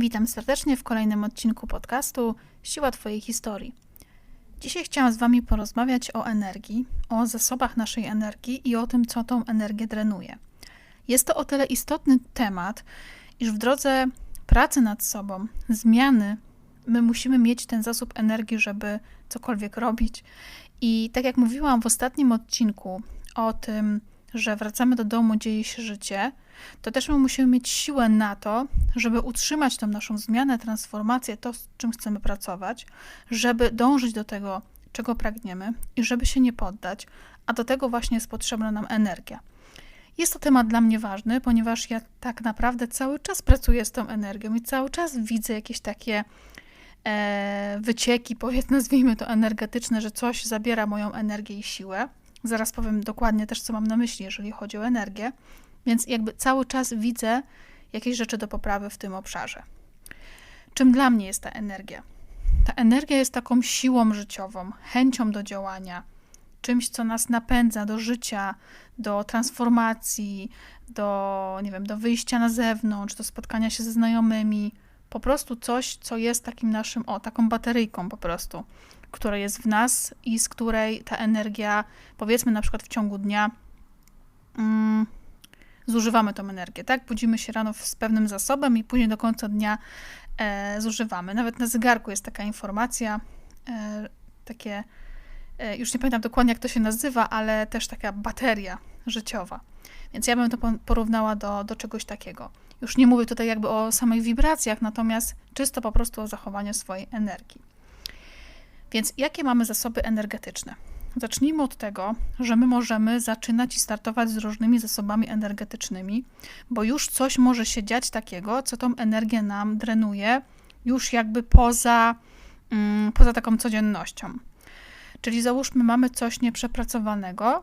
Witam serdecznie w kolejnym odcinku podcastu Siła Twojej historii. Dzisiaj chciałam z Wami porozmawiać o energii, o zasobach naszej energii i o tym, co tą energię drenuje. Jest to o tyle istotny temat, iż w drodze pracy nad sobą, zmiany, my musimy mieć ten zasób energii, żeby cokolwiek robić. I tak jak mówiłam w ostatnim odcinku o tym, że wracamy do domu, dzieje się życie, to też my musimy mieć siłę na to, żeby utrzymać tą naszą zmianę, transformację, to, z czym chcemy pracować, żeby dążyć do tego, czego pragniemy i żeby się nie poddać, a do tego właśnie jest potrzebna nam energia. Jest to temat dla mnie ważny, ponieważ ja tak naprawdę cały czas pracuję z tą energią i cały czas widzę jakieś takie e, wycieki, powiedzmy, nazwijmy to energetyczne, że coś zabiera moją energię i siłę. Zaraz powiem dokładnie też, co mam na myśli, jeżeli chodzi o energię. Więc jakby cały czas widzę jakieś rzeczy do poprawy w tym obszarze. Czym dla mnie jest ta energia? Ta energia jest taką siłą życiową, chęcią do działania, czymś, co nas napędza do życia, do transformacji, do, nie wiem, do wyjścia na zewnątrz, do spotkania się ze znajomymi. Po prostu coś, co jest takim naszym, o, taką bateryjką po prostu, która jest w nas i z której ta energia, powiedzmy na przykład w ciągu dnia, mm, zużywamy tą energię, tak? Budzimy się rano z pewnym zasobem i później do końca dnia e, zużywamy. Nawet na zegarku jest taka informacja, e, takie, e, już nie pamiętam dokładnie jak to się nazywa, ale też taka bateria życiowa. Więc ja bym to porównała do, do czegoś takiego. Już nie mówię tutaj jakby o samych wibracjach, natomiast czysto po prostu o zachowaniu swojej energii. Więc jakie mamy zasoby energetyczne? Zacznijmy od tego, że my możemy zaczynać i startować z różnymi zasobami energetycznymi, bo już coś może się dziać takiego, co tą energię nam drenuje, już jakby poza, mm, poza taką codziennością. Czyli załóżmy, mamy coś nieprzepracowanego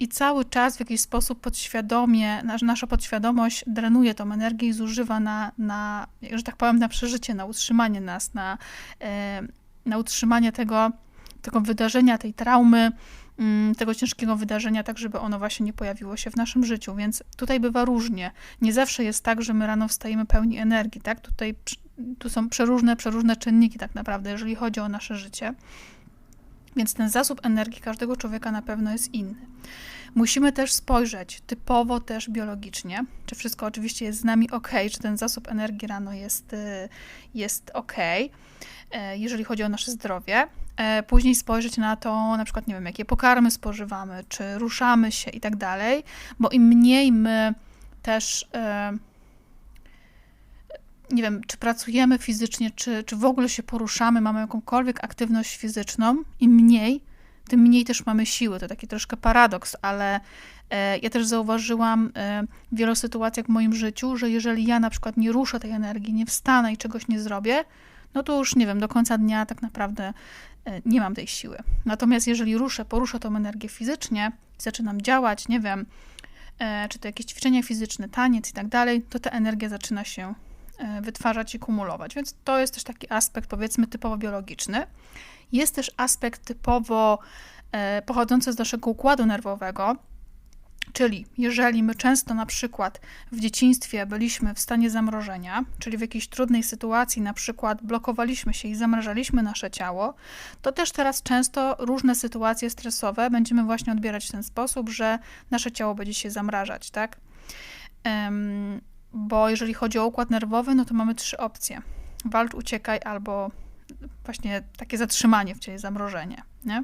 i cały czas w jakiś sposób podświadomie, nasza podświadomość drenuje tą energię i zużywa na, na że tak powiem, na przeżycie, na utrzymanie nas, na, e, na utrzymanie tego, tego wydarzenia, tej traumy, mm, tego ciężkiego wydarzenia, tak żeby ono właśnie nie pojawiło się w naszym życiu. Więc tutaj bywa różnie. Nie zawsze jest tak, że my rano wstajemy pełni energii, tak? Tutaj tu są przeróżne, przeróżne czynniki tak naprawdę, jeżeli chodzi o nasze życie. Więc ten zasób energii każdego człowieka na pewno jest inny. Musimy też spojrzeć typowo też biologicznie, czy wszystko oczywiście jest z nami ok, czy ten zasób energii rano jest, y, jest ok, e, jeżeli chodzi o nasze zdrowie. E, później spojrzeć na to, na przykład, nie wiem, jakie pokarmy spożywamy, czy ruszamy się i tak dalej, bo im mniej my też, e, nie wiem, czy pracujemy fizycznie, czy, czy w ogóle się poruszamy, mamy jakąkolwiek aktywność fizyczną, im mniej, tym mniej też mamy siły. To taki troszkę paradoks, ale e, ja też zauważyłam w wielu sytuacjach w moim życiu, że jeżeli ja na przykład nie ruszę tej energii, nie wstanę i czegoś nie zrobię, no to już nie wiem, do końca dnia tak naprawdę E, nie mam tej siły. Natomiast jeżeli ruszę, poruszę tą energię fizycznie, zaczynam działać, nie wiem, e, czy to jakieś ćwiczenia fizyczne, taniec i tak dalej, to ta energia zaczyna się e, wytwarzać i kumulować. Więc to jest też taki aspekt, powiedzmy, typowo biologiczny. Jest też aspekt typowo pochodzący z naszego układu nerwowego, Czyli jeżeli my często na przykład w dzieciństwie byliśmy w stanie zamrożenia, czyli w jakiejś trudnej sytuacji na przykład blokowaliśmy się i zamrażaliśmy nasze ciało, to też teraz często różne sytuacje stresowe będziemy właśnie odbierać w ten sposób, że nasze ciało będzie się zamrażać, tak? Bo jeżeli chodzi o układ nerwowy, no to mamy trzy opcje. Walcz, uciekaj albo właśnie takie zatrzymanie w ciele, zamrożenie. Nie?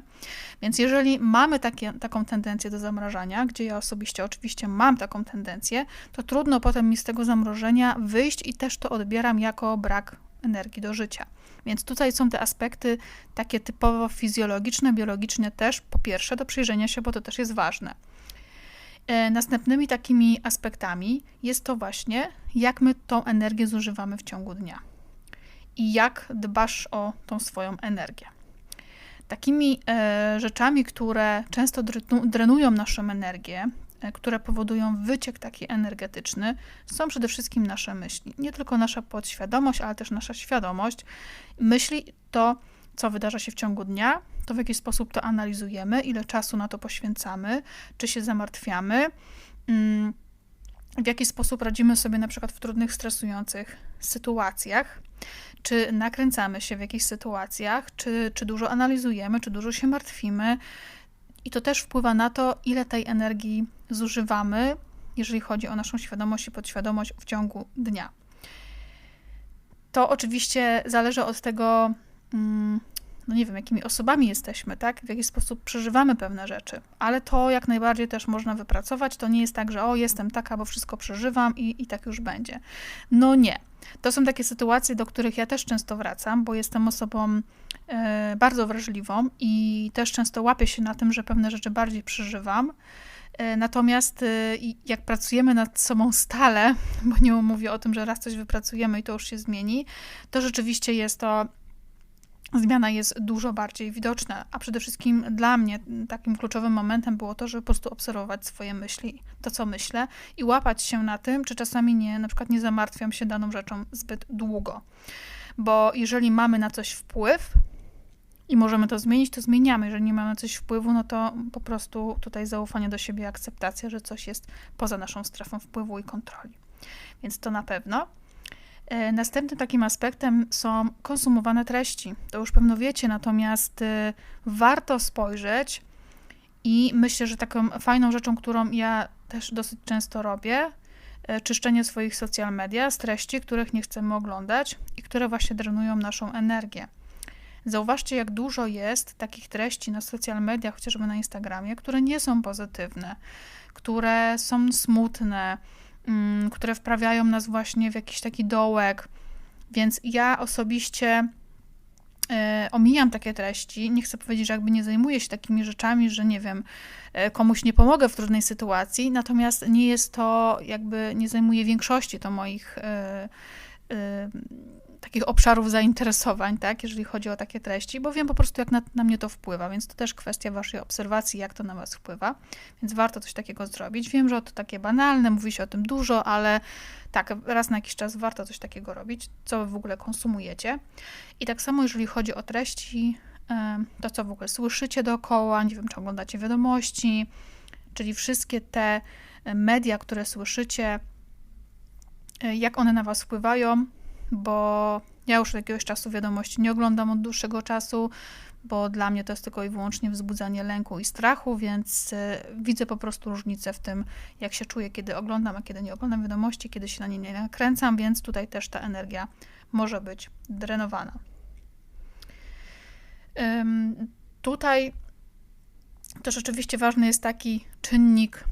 Więc jeżeli mamy takie, taką tendencję do zamrażania, gdzie ja osobiście oczywiście mam taką tendencję, to trudno potem mi z tego zamrożenia wyjść i też to odbieram jako brak energii do życia. Więc tutaj są te aspekty takie typowo fizjologiczne, biologiczne też, po pierwsze, do przyjrzenia się, bo to też jest ważne. E, następnymi takimi aspektami jest to właśnie, jak my tą energię zużywamy w ciągu dnia i jak dbasz o tą swoją energię. Takimi e, rzeczami, które często drenują naszą energię, e, które powodują wyciek taki energetyczny, są przede wszystkim nasze myśli. Nie tylko nasza podświadomość, ale też nasza świadomość. Myśli to, co wydarza się w ciągu dnia, to w jaki sposób to analizujemy, ile czasu na to poświęcamy, czy się zamartwiamy. Mm, w jaki sposób radzimy sobie na przykład w trudnych, stresujących sytuacjach, czy nakręcamy się w jakichś sytuacjach, czy, czy dużo analizujemy, czy dużo się martwimy. I to też wpływa na to, ile tej energii zużywamy, jeżeli chodzi o naszą świadomość i podświadomość w ciągu dnia. To oczywiście zależy od tego, mm, no nie wiem, jakimi osobami jesteśmy, tak? W jaki sposób przeżywamy pewne rzeczy. Ale to jak najbardziej też można wypracować. To nie jest tak, że o, jestem taka, bo wszystko przeżywam i, i tak już będzie. No nie. To są takie sytuacje, do których ja też często wracam, bo jestem osobą e, bardzo wrażliwą i też często łapię się na tym, że pewne rzeczy bardziej przeżywam. E, natomiast e, jak pracujemy nad sobą stale, bo nie mówię o tym, że raz coś wypracujemy i to już się zmieni, to rzeczywiście jest to zmiana jest dużo bardziej widoczna, a przede wszystkim dla mnie takim kluczowym momentem było to, żeby po prostu obserwować swoje myśli, to co myślę i łapać się na tym, czy czasami nie, na przykład nie zamartwiam się daną rzeczą zbyt długo. Bo jeżeli mamy na coś wpływ i możemy to zmienić, to zmieniamy. Jeżeli nie mamy na coś wpływu, no to po prostu tutaj zaufanie do siebie, akceptacja, że coś jest poza naszą strefą wpływu i kontroli. Więc to na pewno. E, następnym takim aspektem są konsumowane treści. To już pewno wiecie, natomiast e, warto spojrzeć i myślę, że taką fajną rzeczą, którą ja też dosyć często robię, e, czyszczenie swoich social media z treści, których nie chcemy oglądać i które właśnie drenują naszą energię. Zauważcie, jak dużo jest takich treści na social mediach, chociażby na Instagramie, które nie są pozytywne, które są smutne, które wprawiają nas właśnie w jakiś taki dołek. Więc ja osobiście e, omijam takie treści. Nie chcę powiedzieć, że jakby nie zajmuję się takimi rzeczami, że nie wiem, e, komuś nie pomogę w trudnej sytuacji, natomiast nie jest to, jakby nie zajmuje większości to moich e, takich obszarów zainteresowań, tak, jeżeli chodzi o takie treści, bo wiem po prostu, jak na, na, mnie to wpływa, więc to też kwestia waszej obserwacji, jak to na was wpływa, więc warto coś takiego zrobić. Wiem, że to takie banalne, mówi się o tym dużo, ale tak, raz na jakiś czas warto coś takiego robić, co w ogóle konsumujecie. I tak samo, jeżeli chodzi o treści, to co w ogóle słyszycie dookoła, nie wiem, czy oglądacie wiadomości, czyli wszystkie te media, które słyszycie, e, jak one na was wpływają, bo ja już od jakiegoś czasu wiadomości nie oglądam od dłuższego czasu, bo dla mnie to jest tylko i wyłącznie wzbudzanie lęku i strachu, więc e, widzę po prostu różnicę w tym, jak się czuję, kiedy oglądam, a kiedy nie oglądam wiadomości, kiedy się na nie nie nakręcam, więc tutaj też ta energia może być drenowana. Tutaj też oczywiście ważny jest taki czynnik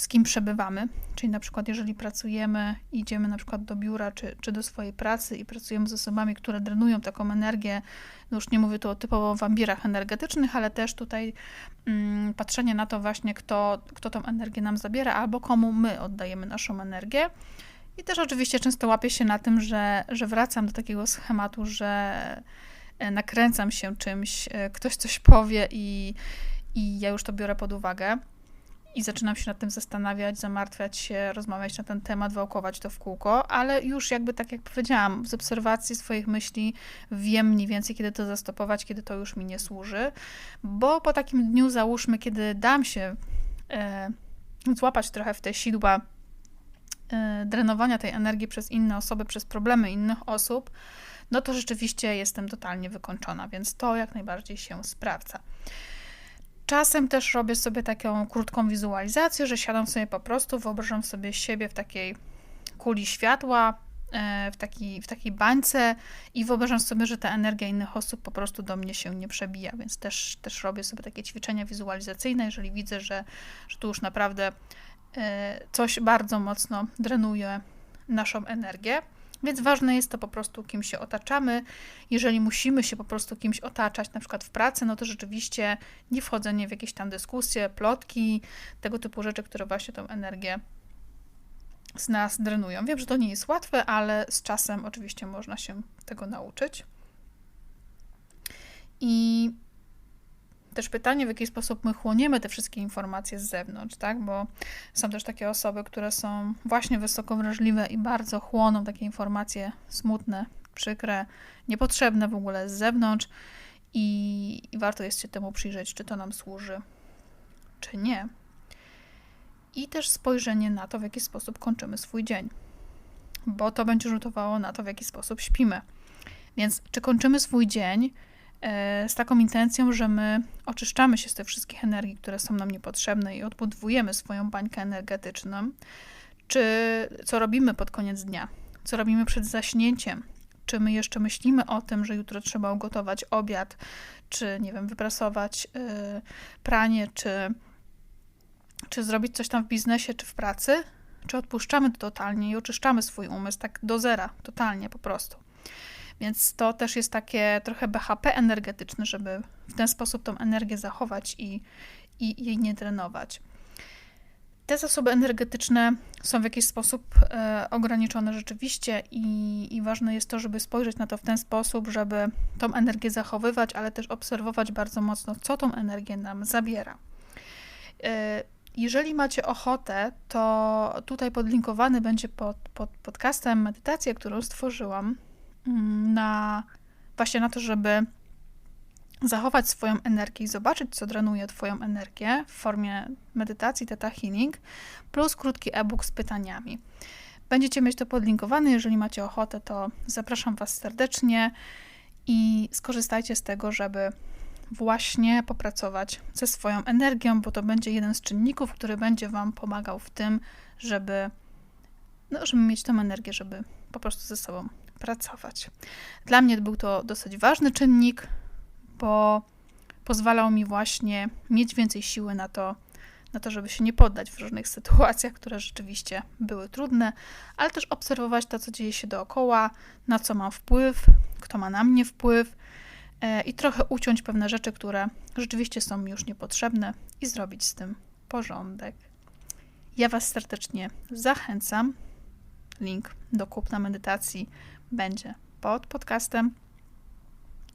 z kim przebywamy. Czyli na przykład, jeżeli pracujemy, idziemy na przykład do biura czy, czy do swojej pracy i pracujemy z osobami, które drenują taką energię, no już nie mówię tu o typowo wampirach energetycznych, ale też tutaj mm, patrzenie na to właśnie, kto, kto tą energię nam zabiera, albo komu my oddajemy naszą energię. I też oczywiście często łapię się na tym, że, że wracam do takiego schematu, że e, nakręcam się czymś, e, ktoś coś powie i, i ja już to biorę pod uwagę i zaczynam się nad tym zastanawiać, zamartwiać się, rozmawiać na ten temat, wałkować to w kółko, ale już jakby tak jak powiedziałam, z obserwacji swoich myśli wiem mniej więcej, kiedy to zastopować, kiedy to już mi nie służy, bo po takim dniu, załóżmy, kiedy dam się e, złapać trochę w te sidła e, drenowania tej energii przez inne osoby, przez problemy innych osób, no to rzeczywiście jestem totalnie wykończona, więc to jak najbardziej się sprawdza. Czasem też robię sobie taką krótką wizualizację, że siadam sobie po prostu, wyobrażam sobie siebie w takiej kuli światła, e, w, taki, w takiej bańce i wyobrażam sobie, że ta energia innych osób po prostu do mnie się nie przebija, więc też, też robię sobie takie ćwiczenia wizualizacyjne, jeżeli widzę, że, że tu już naprawdę e, coś bardzo mocno drenuje naszą energię. Więc ważne jest to po prostu, kim się otaczamy. Jeżeli musimy się po prostu kimś otaczać, na przykład w pracy, no to rzeczywiście nie wchodzenie w jakieś tam dyskusje, plotki, tego typu rzeczy, które właśnie tą energię z nas drenują. Wiem, że to nie jest łatwe, ale z czasem oczywiście można się tego nauczyć. I też pytanie, w jaki sposób my chłoniemy te wszystkie informacje z zewnątrz, tak? Bo są też takie osoby, które są właśnie wysoko wrażliwe i bardzo chłoną takie informacje smutne, przykre, niepotrzebne w ogóle z zewnątrz i, i warto jest się temu przyjrzeć, czy to nam służy, czy nie. i też spojrzenie na to, w jaki sposób kończymy swój dzień, bo to będzie rzutowało na to, w jaki sposób śpimy. Więc czy kończymy swój dzień z taką intencją, że my oczyszczamy się z tych wszystkich energii, które są nam niepotrzebne i odbudowujemy swoją bańkę energetyczną, czy co robimy pod koniec dnia, co robimy przed zaśnięciem, czy my jeszcze myślimy o tym, że jutro trzeba ugotować obiad, czy nie wiem, wyprasować yy, pranie, czy, czy zrobić coś tam w biznesie, czy w pracy, czy odpuszczamy to totalnie i oczyszczamy swój umysł tak do zera, totalnie po prostu. Więc to też jest takie trochę BHP energetyczne, żeby w ten sposób tą energię zachować i, i jej nie drenować. Te zasoby energetyczne są w jakiś sposób e, ograniczone rzeczywiście i, i ważne jest to, żeby spojrzeć na to w ten sposób, żeby tą energię zachowywać, ale też obserwować bardzo mocno, co tą energię nam zabiera. E, jeżeli macie ochotę, to tutaj podlinkowany będzie pod, pod podcastem medytację, którą stworzyłam na właśnie na to, żeby zachować swoją energię i zobaczyć, co drenuje Twoją energię w formie medytacji Theta Healing, plus krótki e-book z pytaniami. Będziecie mieć to podlinkowane, jeżeli macie ochotę, to zapraszam Was serdecznie i skorzystajcie z tego, żeby właśnie popracować ze swoją energią, bo to będzie jeden z czynników, który będzie Wam pomagał w tym, żeby, no, żeby mieć tą energię, żeby po prostu ze sobą pracować. Dla mnie był to dosyć ważny czynnik, bo pozwalał mi właśnie mieć więcej siły na to, na to, żeby się nie poddać w różnych sytuacjach, które rzeczywiście były trudne, ale też obserwować to, co dzieje się dookoła, na co mam wpływ, kto ma na mnie wpływ e, i trochę uciąć pewne rzeczy, które rzeczywiście są mi już niepotrzebne i zrobić z tym porządek. Ja Was serdecznie zachęcam. Link do kupna medytacji będzie pod podcastem.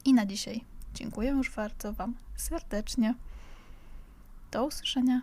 I na dzisiaj Dziękuję już bardzo Wam serdecznie. Do usłyszenia.